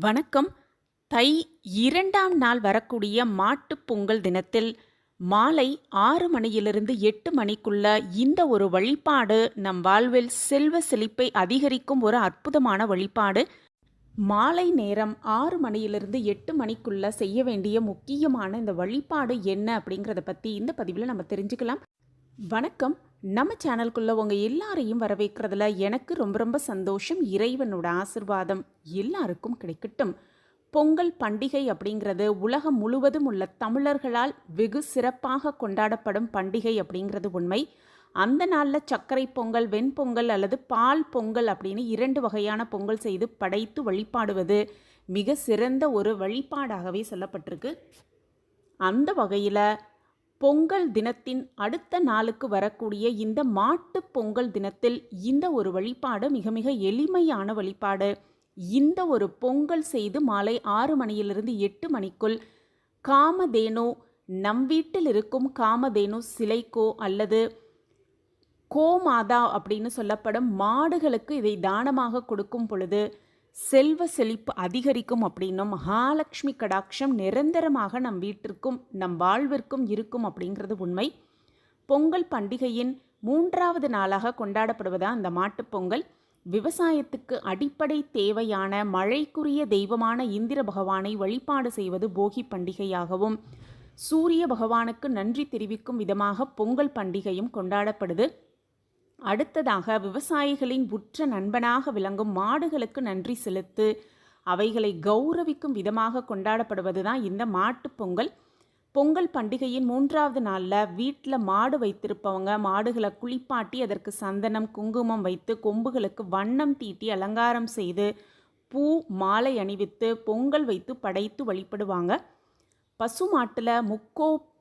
வணக்கம். தை இரண்டாம் நாள் வரக்கூடிய மாட்டுப் பொங்கல் தினத்தில் மாலை ஆறு மணியிலிருந்து எட்டு மணிக்குள்ள இந்த ஒரு வழிபாடு நம் வாழ்வில் செல்வ செழிப்பை அதிகரிக்கும் ஒரு அற்புதமான வழிபாடு. மாலை நேரம் ஆறு மணியிலிருந்து எட்டு மணிக்குள்ள செய்ய வேண்டிய முக்கியமான இந்த வழிபாடு என்ன அப்படிங்கிறத பற்றி இந்த பதிவில் நம்ம தெரிஞ்சுக்கலாம். வணக்கம். நம்ம சேனல்குள்ளே உங்கள் எல்லாரையும் வரவேற்கிறதுல எனக்கு ரொம்ப ரொம்ப சந்தோஷம். இறைவனோட ஆசிர்வாதம் எல்லாருக்கும் கிடைக்கட்டும். பொங்கல் பண்டிகை அப்படிங்கிறது உலகம் முழுவதும் உள்ள தமிழர்களால் வெகு சிறப்பாக கொண்டாடப்படும் பண்டிகை அப்படிங்கிறது உண்மை. அந்த நாளில் சர்க்கரை பொங்கல் வெண்பொங்கல் அல்லது பால் பொங்கல் அப்படின்னு இரண்டு வகையான பொங்கல் செய்து படைத்து வழிபாடுவது மிக சிறந்த ஒரு வழிபாடாகவே சொல்லப்பட்டிருக்கு. அந்த வகையில் பொங்கல் தினத்தின் அடுத்த நாளுக்கு வரக்கூடிய இந்த மாட்டுப் பொங்கல் தினத்தில் இந்த ஒரு வழிபாடு மிக மிக எளிமையான வழிபாடு. இந்த ஒரு பொங்கல் செய்து மாலை ஆறு மணியிலிருந்து எட்டு மணிக்குள் காமதேனு நம் வீட்டில் இருக்கும் காமதேனு சிலைக்கோ அல்லது கோமாதா அப்படின்னு சொல்லப்படும் மாடுகளுக்கு இதை தானமாக கொடுக்கும் பொழுது செல்வ செழிப்பு அதிகரிக்கும் அப்படின்னும் மகாலட்சுமி கடாட்சம் நிரந்தரமாக நம் வீட்டிற்கும் நம் வாழ்விற்கும் இருக்கும் அப்படிங்கிறது உண்மை. பொங்கல் பண்டிகையின் மூன்றாவது நாளாக கொண்டாடப்படுவதா அந்த மாட்டுப் பொங்கல்? விவசாயத்துக்கு அடிப்படை தேவையான மழைக்குரிய தெய்வமான இந்திர பகவானை வழிபாடு செய்வது போகி பண்டிகையாகவும் சூரிய பகவானுக்கு நன்றி தெரிவிக்கும் விதமாக பொங்கல் பண்டிகையும் கொண்டாடப்படுது. அடுத்ததாக விவசாயிகளின் உற்ற நண்பனாக விளங்கும் மாடுகளுக்கு நன்றி செலுத்து அவைகளை கௌரவிக்கும் விதமாக கொண்டாடப்படுவது தான் இந்த மாட்டுப் பொங்கல். பொங்கல் பண்டிகையின் மூன்றாவது நாளில் வீட்டில் மாடு வைத்திருப்பவங்க மாடுகளை குளிப்பாட்டி அதற்கு சந்தனம் குங்குமம் வைத்து கொம்புகளுக்கு வண்ணம் தீட்டி அலங்காரம் செய்து பூ மாலை அணிவித்து பொங்கல் வைத்து படைத்து வழிபடுவாங்க. பசு மாட்டில்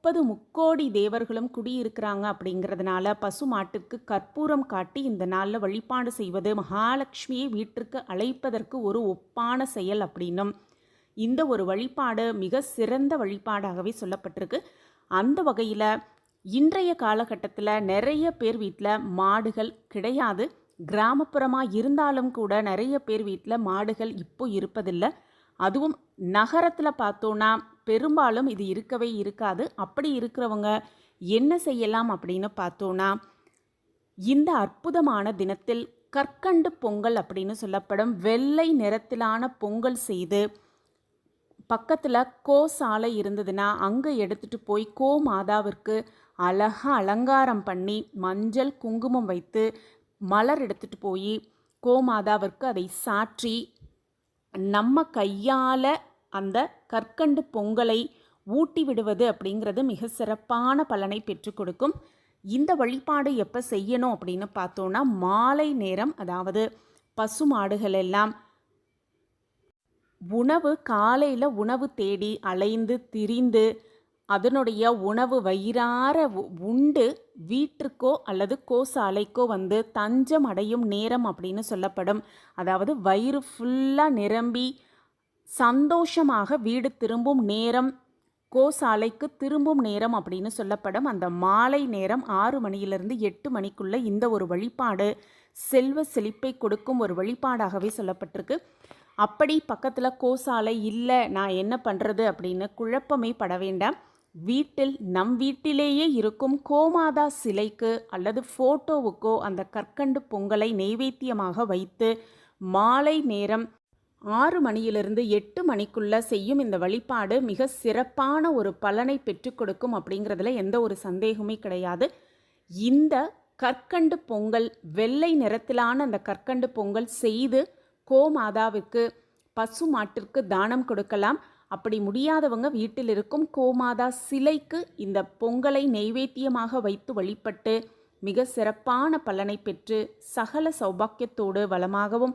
முப்பது முக்கோடி தேவர்களும் குடியிருக்கிறாங்க அப்படிங்கிறதுனால பசு மாட்டுக்கு கற்பூரம் காட்டி இந்த நாளில் வழிபாடு செய்வது மகாலட்சுமியை வீட்டிற்கு அழைப்பதற்கு ஒரு ஒப்பான செயல் அப்படின்னும். இந்த ஒரு வழிபாடு மிக சிறந்த வழிபாடாகவே சொல்லப்பட்டிருக்கு. அந்த வகையில் இன்றைய காலகட்டத்தில் நிறைய பேர் வீட்டில் மாடுகள் கிடையாது. கிராமப்புறமாக இருந்தாலும் கூட நிறைய பேர் வீட்டில் மாடுகள் இப்போ இருப்பதில்லை. அதுவும் நகரத்தில் பார்த்தோன்னா பெரும்பாலும் இது இருக்கவே இருக்காது. அப்படி இருக்கிறவங்க என்ன செய்யலாம் அப்படின்னு பார்த்தோன்னா இந்த அற்புதமான தினத்தில் கற்கண்டு பொங்கல் அப்படின்னு சொல்லப்படும் வெள்ளை நிறத்திலான பொங்கல் செய்து பக்கத்தில் கோ சாலை இருந்ததுன்னா அங்கே எடுத்துகிட்டு போய் கோ மாதாவிற்கு அழகாக அலங்காரம் பண்ணி மஞ்சள் குங்குமம் வைத்து மலர் எடுத்துகிட்டு போய் கோ மாதாவிற்கு அதை சாற்றி நம்ம கையால் அந்த கற்கண்டு பொங்கலை ஊட்டி விடுவது அப்படிங்கிறது மிக சிறப்பான பலனை பெற்றுக் கொடுக்கும். இந்த வழிபாடு எப்போ செய்யணும் அப்படின்னு பார்த்தோன்னா மாலை நேரம் அதாவது பசு மாடுகள் எல்லாம் உணவு காலையில் உணவு தேடி அலைந்து திரிந்து அதனுடைய உணவு வயிறார உ- உண்டு வீட்டிற்கோ அல்லது கோசாலைக்கோ வந்து தஞ்சம் அடையும் நேரம் அப்படின்னு சொல்லப்படும். அதாவது வயிறு ஃபுல்லாக நிரம்பி சந்தோஷமாக வீடு திரும்பும் நேரம் கோசாலைக்கு திரும்பும் நேரம் அப்படின்னு சொல்லப்படும். அந்த மாலை நேரம் ஆறு மணியிலிருந்து எட்டு மணிக்குள்ள இந்த ஒரு வழிபாடு செல்வ செழிப்பை கொடுக்கும் ஒரு வழிபாடாகவே சொல்லப்பட்டிருக்கு. அப்படி பக்கத்தில் கோசாலை இல்லை நான் என்ன பண்ணுறது அப்படின்னு குழப்பமே பட வேண்டாம். வீட்டில் நம் வீட்டிலேயே இருக்கும் கோமாதா சிலைக்கு அல்லது ஃபோட்டோவுக்கோ அந்த கற்கண்டு பொங்கலை நெய்வேத்தியமாக வைத்து மாலை நேரம் ஆறு மணியிலிருந்து எட்டு மணிக்குள்ளே செய்யும் இந்த வழிபாடு மிக சிறப்பான ஒரு பலனை பெற்றுக் கொடுக்கும் அப்படிங்கிறதுல எந்த ஒரு சந்தேகமே கிடையாது. இந்த கற்கண்டு பொங்கல் வெள்ளை நிறத்திலான அந்த கற்கண்டு பொங்கல் செய்து கோமாதாவிற்கு பசு மாட்டிற்கு தானம் கொடுக்கலாம். அப்படி முடியாதவங்க வீட்டில் இருக்கும் கோமாதா சிலைக்கு இந்த பொங்கலை நெய்வேத்தியமாக வைத்து வழிபட்டு மிக சிறப்பான பலனை பெற்று சகல சௌபாக்கியத்தோடு வளமாகவும்